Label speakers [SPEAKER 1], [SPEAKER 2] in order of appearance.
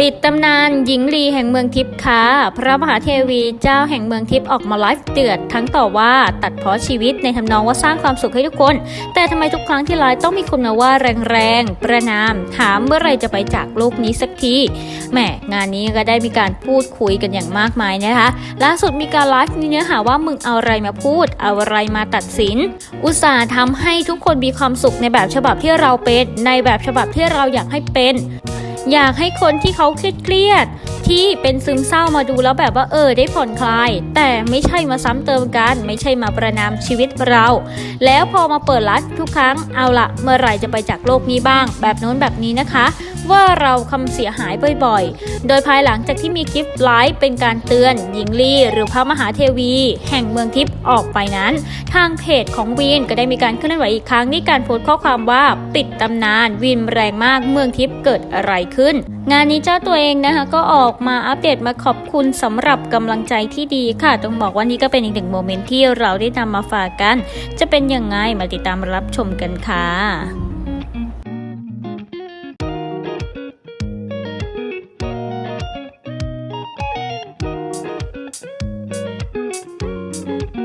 [SPEAKER 1] ปิดตำนานหญิงลีแห่งเมืองทิพย์ค่ะพระมหาเทวีเจ้าแห่งเมืองทิพย์ออกมาไลฟ์เดือด ทั้งต่อว่าตัดเพ้อชีวิตในทำนองว่าสร้างความสุขให้ทุกคน แต่ทำไมทุกครั้งที่ไลฟ์ต้องมีคนมาว่าแรงๆ ประนามถามเมื่อไรจะไปจากโลกนี้สักทีแหมงานนี้ก็ได้มีการพูดคุยกันอย่างมากมายนะคะล่าสุดมีการไลฟ์มีเนื้อหาว่ามึงเอาอะไรมาพูด เอาอะไรมาตัดสิน อุตส่าห์ทำให้ทุกคนมีความสุขในแบบฉบับที่เราเป็นในแบบฉบับที่เราอยากให้เป็น อยากให้คนที่เขาเครียด ที่เป็นซึมเศร้ามาดูแล้วแบบว่าเออได้ผ่อนคลาย แต่ไม่ใช่มาซ้ำเติมกัน ไม่ใช่มาประนามชีวิตเรา แล้วพอมาเปิดไลฟ์ทุกครั้งเอาละเมื่อไหร่จะไปจากโลกนี้บ้าง แบบโน้นแบบนี้นะคะ ว่าเราคำเสียหายบ่อยๆ โดยภายหลังจากที่มีคลิปไลฟ์เป็นการเตือนหญิงลีหรือพระมหาเทวี แห่งเมืองทิพย์ออกไปนั้น ทางเพจของวีนก็ได้มีการเคลื่อนไหวอีกครั้งในการโพสต์ข้อความว่าปิดตำนานวินแรงมากเมืองทิพย์เกิดอะไรขึ้น งานนี้เจ้าตัวเองนะคะก็ออกมาอัปเดตมาขอบคุณสำหรับกำลังใจที่ดีค่ะ ต้องบอกว่านี่ก็เป็นอีกหนึ่งโมเมนต์ที่เราได้นำมาฝากกัน จะเป็นยังไงมาติดตามรับชมกันค่ะうん。